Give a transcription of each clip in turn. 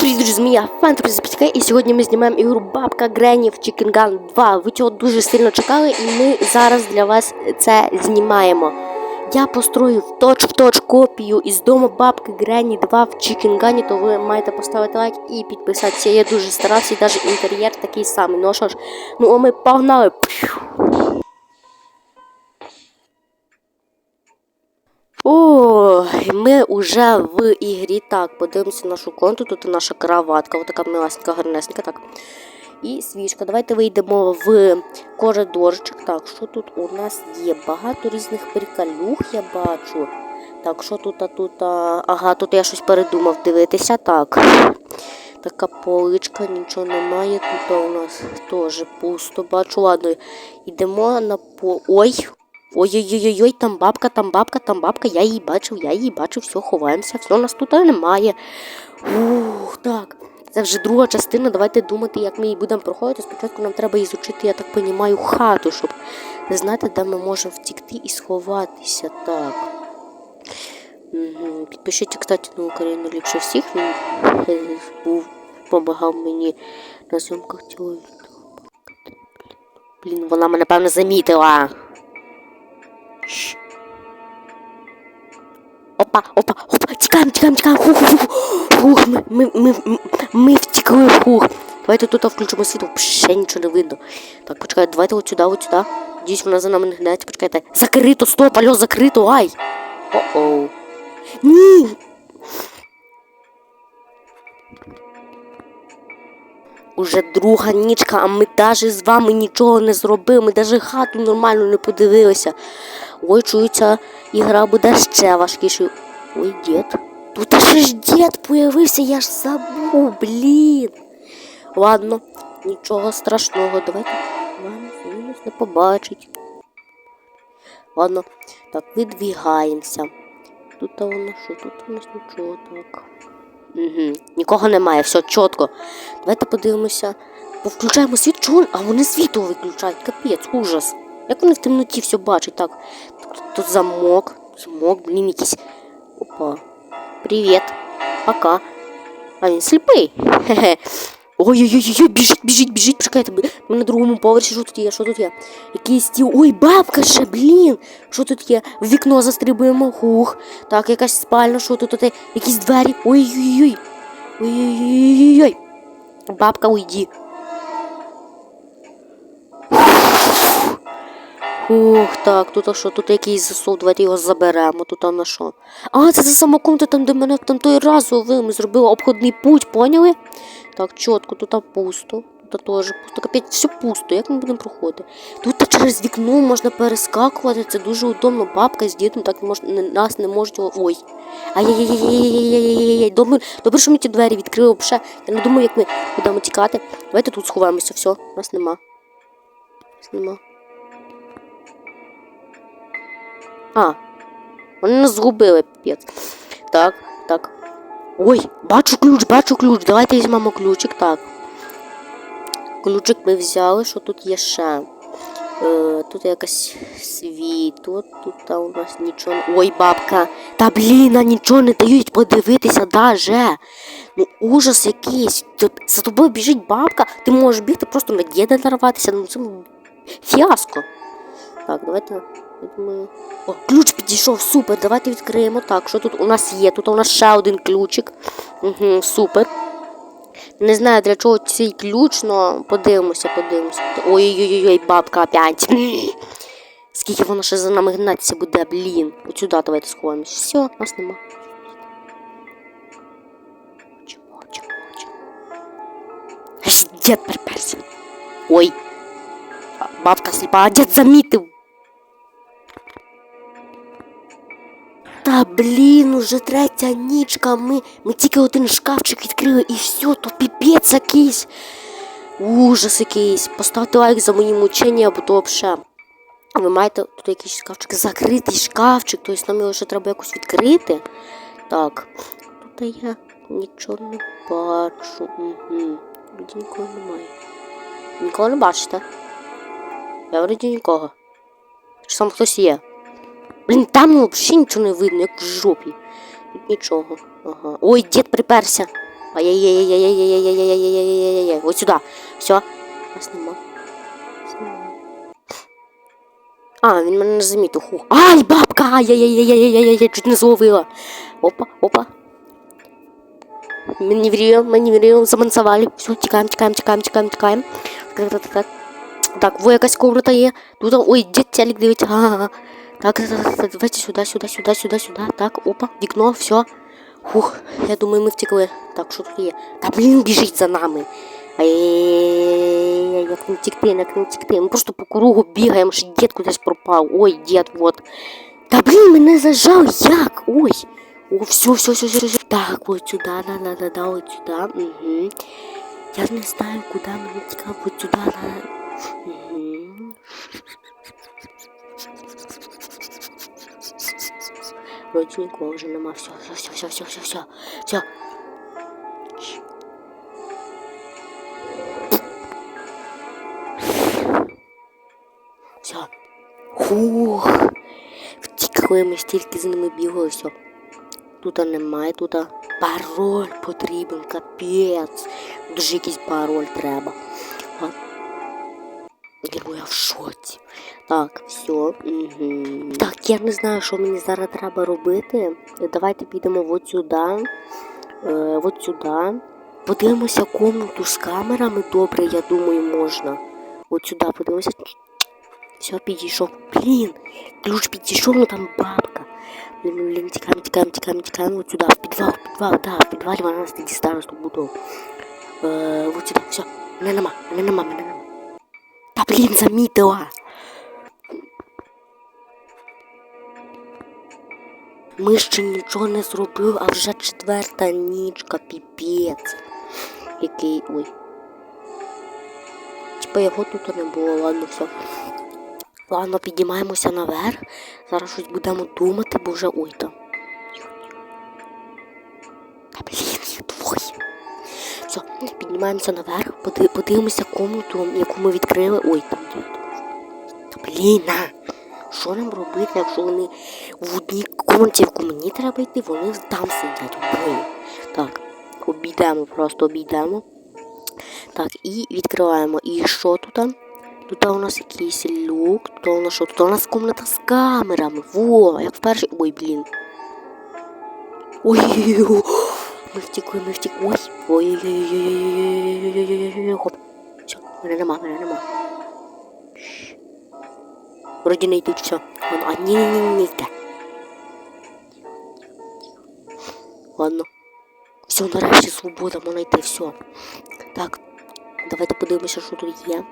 Привіт, друзі, змія Фантазі і сьогодні ми знімаємо ігру Бабка Грені в Chicken Gun 2. Ви цього дуже сильно чекали, і ми зараз для вас це знімаємо. Я построїв точ в точ копію із дому Бабки Грені 2 в Chicken Gun, то ви маєте поставити лайк і підписатися. Я дуже старався, і навіть інтер'єр такий самий. Ну що ж, ну а ми погнали. О, ми вже в ігрі. Так, подивимося нашу конту. Тут наша кроватка, отака миласенька, гарнесенька. Так. І свічка. Давайте вийдемо в коридорчик. Так, що тут у нас є? Багато різних приколюх я бачу. Так, що тут, а тут? а, Ага, тут я щось передумав дивитися. Так. Така поличка, нічого немає. Тут у нас теж пусто. Бачу, ладно. Йдемо на по. Ой! Ой-ой-ой, там бабка, там бабка, там бабка, я її бачив, я її бачив, все, ховаємося, все, нас тут немає. Ух, так. Це вже друга частина. Давайте думати, як ми її будемо проходити. Спочатку нам треба ізучити, я так розумію, хату, щоб знати, де ми можемо втікти і сховатися. Так. Підпишіть, кстати, на Україну ліпше всіх. Він е, був, допомагав мені на зйомках цього. Блін, вона мене певно замітила. Шш. Опа, опа, опа, тікаємо, тікаємо, тікаємо. Хух, хух, хух. Хух, ми, ми, ми, ми, втікли, хух. Давайте тут включимо світло, ще нічого не видно. Так, почекайте, давайте от сюди, от сюди. Дійсно, вона за нами не гнається, почекайте. Закрито, стоп, алло, закрито, ай. О-оу. Ні. Уже друга нічка, а ми навіть з вами нічого не зробили, ми навіть хату нормально не подивилися. Ой, чується, ігра буде ще важкішою. Ой, дід. Тут аж ж дід появився, я ж забув, блін. Ладно, нічого страшного, давайте мінус не побачить. Ладно, так, видвігаємося. Тут воно що? Тут у нас нічого так. Угу. Нікого немає, все чітко. Давайте подивимося. Повключаємо світ, чого? А вони світло виключають. Капець, ужас. Як вони в темноті все бачать, так. Тут замок. Замок, блін, якийсь. Опа. Привіт. Пока. А він сліпий. Хе-хе. Ой-ой-ой, біжить, біжить, біжить, почекайте. Ми на другому поверсі, що тут є, що тут є? Якийсь стіл. Ой, бабка ще, блін. Що тут є? В вікно застрибуємо. Хух. Так, якась спальня, що тут? Якісь двері. Ой-ой-ой. Ой-ой-ой. Бабка, уйди. Ух, так, тут а що, тут якийсь засов, давайте його заберемо, тут а на що. А, це за сама комната, там, де мене там той раз ми зробили обходний путь, поняли? Так, чітко, тут а пусто. Тут теж пусто. Капець, все пусто, як ми будемо проходити? Тут через вікно можна перескакувати, це дуже удобно. Бабка з дідом так мож... нас не можуть. Ой. Ай-яй-яй-яй-яй-яй-яй-яй. Добре, добре, що ми ті двері відкрили взагалі. Я не думаю, як ми будемо тікати. Давайте тут сховаємося, все, нас нема. Нас нема. А, вони нас згубили, піпець. Так, так. Ой, бачу ключ, бачу ключ. Давайте візьмемо ключик, так. Ключик ми взяли, що тут є ще. Е, тут якась світло, тут та у нас нічого. Ой, бабка. Та блін, а нічого не дають подивитися даже. Ну ужас якийсь. За тобою біжить бабка, ти можеш бігти просто на діда нарватися. Ну це фіаско. Так, давайте. Думаю. О, ключ підійшов, супер. Давайте відкриємо. Так, що тут у нас є? Тут у нас ще один ключик. Угу, супер. Не знаю для чого цей ключ, але подивимося, подивимося. Ой-ой-ой, бабка опять. Скільки вона ще за нами гнатися буде, блін. От сюди давайте сховаємось. Все, нас нема. Чого, чого, чого? Дід приперся. Ой. Бабка сліпа, а дід замітив. Блін, уже третя нічка. Ми, ми тільки один шкафчик відкрили і все, то піпець якийсь. Ужас якийсь. Поставте лайк за мої мучення, бо то взагалі. Ви маєте тут якийсь шкафчик, закритий шкафчик, тобто нам його ще треба якось відкрити. Так, тут я нічого не бачу. Угу. Вроді нікого немає. Нікого не бачите? Я вроді нікого. Чи сам хтось є? Блін, там взагалі нічого не видно, як в жопі. Тут нічого. Ага. Ой, дід приперся. Ай-яй-яй-яй-яй-яй-яй-яй-яй-яй-яй-яй-яй-яй-яй. Ось сюди. Все. Нас нема. А, він мене не замітив. Ху. Ай, бабка! Ай-яй-яй-яй-яй-яй-яй, чуть не зловила. Опа, опа. Маневрируем, маневрируем, замансовали. Все, тікаємо, тікаємо, тікаємо, тікаємо, тікаємо. Так, так, так, так. Во якась комната є. Тут, ой, дід телек дивиться. Ага. Так, давайте сюди, сюди, сюди, сюди, сюди. Так, опа, вікно, все. Фух, я думаю, ми втекли. Так, що тут є? Та блін, біжить за нами. Ай-яй-яй-яй, як не втекти, як не втекти. Ми просто по кругу бігаємо, що дід кудись пропав. Ой, дід, вот. Та блін, мене зажав, як? Ой. О, все, все, все, все, все. Так, вот сюда, да, да, да, да, вот сюда. Угу. Я не знаю, куда мне тікати, вот сюда, да. Угу. Вроде нікого вже нема. Все, все, все, все, все, все, все. Все. Все. Хух. Втікли ми стільки з ними бігали, все. Тут немає, тут пароль потрібен, капець. Дуже якийсь пароль треба. А? Я в шоці. Так, все. Угу. Так, я не знаю, що мені зараз треба робити. Давайте підемо от сюди. Е, от сюди. Подивимося комнату з камерами. Добре, я думаю, можна. От сюди подивимося. Все, підійшов. Блін, ключ підійшов, ну там бабка. Блін, блін, тікаємо, тікаємо, тікаємо, тікаємо. От сюди, в підвал, в підвал, да, в підвалі вона нас тоді старосту будов. Е, от сюди, все. Мене нема, мене нема, мене нема. Та блін, замітила. Ми ще нічого не зробили, а вже четверта нічка, піпець. Який. Ой. Типа його тут не було, ладно, все. Ладно, піднімаємося наверх. Зараз щось будемо думати, бо вже ой там. Піднімаємося наверх, подивимося комнату, яку ми відкрили. Ой, там. Блін. Що нам робити, якщо вони в одній комнаті, яку мені треба йти, вони там сидять обоє. Так, обійдемо, просто обійдемо. Так, і відкриваємо. І що тут? Тут у нас якийсь люк, тут у нас що? Тут у нас комната з камерами. Во, як в першій. Ой, блін. Ой, ми втекли, ми втекли. Ой, ой, ой, ой, ой, хоп. Все, мене нема, мене нема. Шш. Вроді не йдуть, все. Вон, а ні, ні, ні, ні, йде. Ладно. Все, нарешті свобода, можна йти, все. Так, давайте подивимося, що тут є.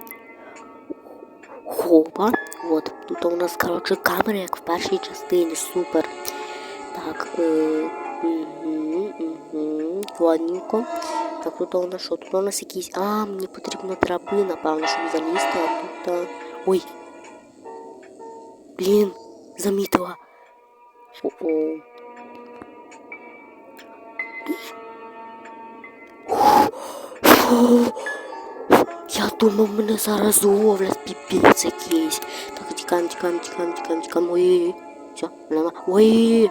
Хопа. От, тут у нас, коротше, камера, як в першій частині, супер. Так, е, угу, угу, ладненько. Так, тут у нас що? Тут у нас якісь. А, мені потрібна драбина, напевно, щоб залізти, а тут. А... Ой. Блін, замітила. О-о. Фу. Я думав, мене зараз зловлять піпець якийсь. Так, тікаємо, тікаємо, тікаємо, тікаємо, тікаємо. Ой, все, нема. Ой.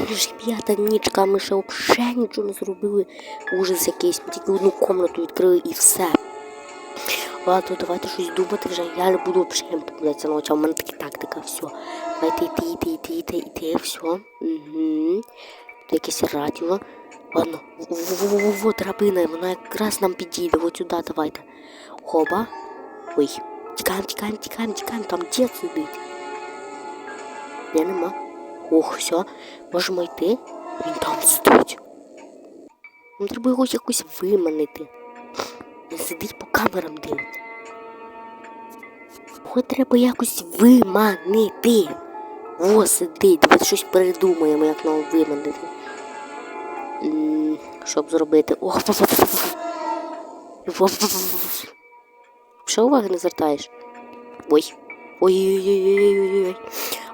М, п'ята нічка, ми ще взагалі нічого не зробили. Ужас якийсь. Ми тільки одну комнату відкрили і все. Ладно, давайте щось думати вже. Я не буду взагалі помилятися ночі, а в мене така тактика, все. Давайте йти, йти, йти, йти, йти, все. Угу. Тут якесь радіо. Ладно, во-во-во, драбина, вона якраз нам підійде. От сюди давайте. Хоба. Ой. Тікаємо, тікаємо, тікаємо, тікаємо, там дід сидить. Я нема. Ох, все. Можемо йти. Він там. Нам треба його якось виманити. Він сидить по камерам дивиться. Його треба якось виманити. Во сидить, давайте щось придумаємо, як нам виманити. Щоб зробити. О, Що уваги не звертаєш? Ой. Ой-ой-ой-ой-ой-ой.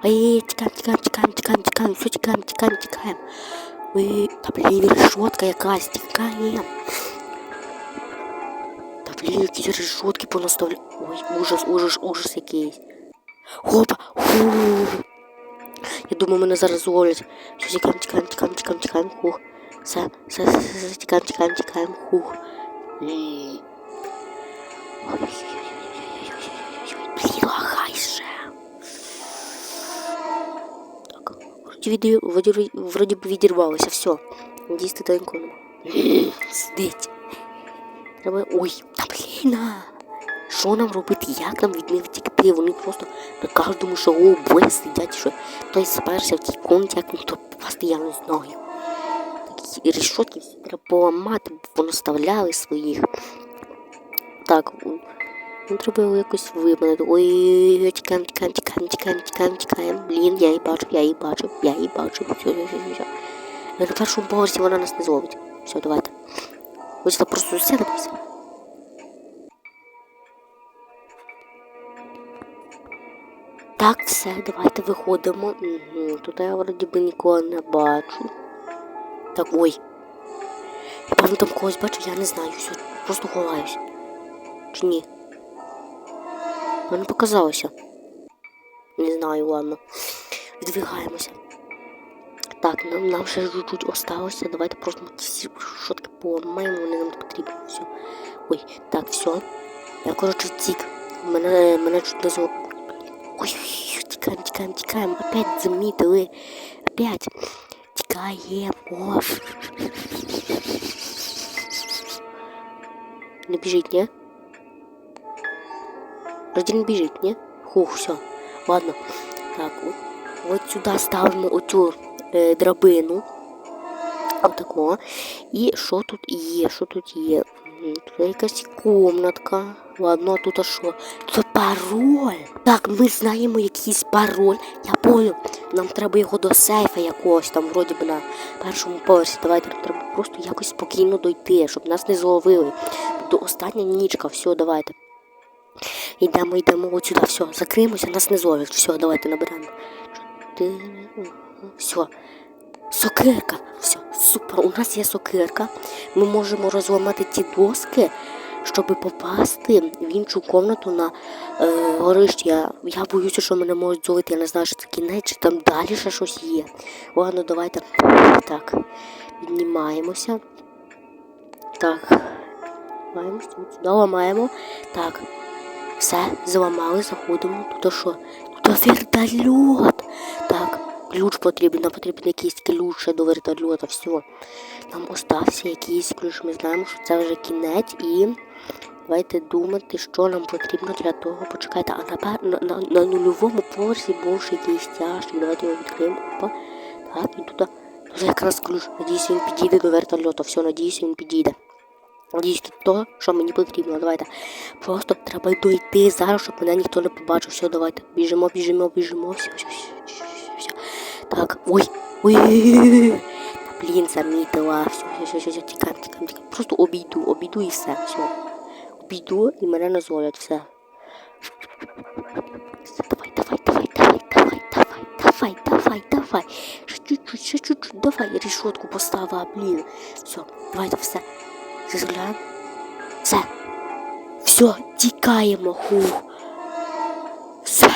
Ой, тикаем, тикаем, тикаем, тикаем, тикаем, все тикаем, тикаем, тикаем. Ой, та блін, решетка якась, тікаєм. Та блін, якісь решетки понаставляли. Ой, ужас, ужас, ужас якийсь. Опа, ху. Я думаю, мене зараз уволять. Все, тікаємо, тікаємо, тікаємо, тікаємо, тікаємо, хух. Все, все, все, все, все, тікаємо, тікаємо, тікаємо, хух. Блін, ах. Вроді, віді, вроді, б відірвалося, все. Надіюсь, ти тоненько нема. Сидить. Треба. Ой, та блін. а. Що нам робити? Як нам від них втікти? Вони просто на кожному шагу обоє сидять, що той сперся в тій комнаті, як ніхто попасти, я не знаю. Такі решотки всі треба поламати, бо ставляли своїх. Так, ну треба якось виманити. Ой, тікаємо, тікаємо, тікаємо, тікаємо, тікаємо, тікаємо. Блін, я її бачу, я її бачу, я її бачу. Все, все, все, все. На першому поверсі вона нас не зловить. Все, давайте. Ось це просто сядемося. Так, все, давайте виходимо. Угу. Тут я вроді би нікого не бачу. Так, ой. Я певно там когось бачу, я не знаю. Все, просто ховаюсь. Чи ні? Мені показалося. Не знаю, ладно. Відвигаємося. Так, нам, нам ще чуть-чуть осталося. Давайте просто ці шотки поламаємо, вони нам потрібні. Все. Ой, так, все. Я, коротше, тік. Мене, мене чуть не зло. Ой, тікаємо, тікаємо, тікаємо. Опять замітили. Опять. Тікаємо. Не біжить, ні? Вроді не? Хух, все. Ладно. Так, от, от сюди ставимо оцю е, драбину. Отако. І що тут є? Що тут є? Тут якась комнатка. Ладно, а тут а що? Тут пароль. Так, ми знаємо якийсь пароль. Я понял. Нам треба його до сейфа якогось там, вроді би на першому поверсі. Давайте треба просто якось спокійно дойти, щоб нас не зловили. До остання нічка, все, давайте. Йдемо, йдемо от сюди, все, закриємося, нас не зловлять. Все, давайте наберемо. Чотири. Все. Сокирка. Все, супер. У нас є сокирка. Ми можемо розламати ті доски, щоб попасти в іншу комнату на е, горище. Я, я боюся, що мене можуть зловити. Я не знаю, що це кінець, чи там далі ще щось є. Ладно, давайте. Так. Піднімаємося. Так. Ламаємося. Сюди ламаємо. Так. Все, зламали, заходимо. Тут що? Тут вертольот. Так, ключ потрібен, нам потрібен якийсь ключ ще до вертольота, все. Нам остався якийсь ключ. Ми знаємо, що це вже кінець і давайте думати, що нам потрібно для того. Почекайте, а на, на, на, на нульовому поверсі був ще якийсь тяжкий. Давайте його відкриємо. Опа. Так, і тут якраз ключ. Надіюсь, він підійде до вертольота. Все, надіюсь, він підійде. Тут то, що мені потрібно. Давайте. Просто треба дойти зараз, щоб мене ніхто не побачив. Все, давайте. Біжимо, біжимо, біжимо. Все, все, все, все. Так, ой, ой. Та, блін, замітила. Все, все, все, все, тікаємо, тікаємо, тікаємо. Просто обійду, обійду і все. Все. Обійду і мене не зловлять, все. Давай, давай, давай, чуть-чуть, ще чуть-чуть, давай, решетку поставила, блін. Все, давайте все. Зазгляд. Все. Все, тікаємо. Фух. Все.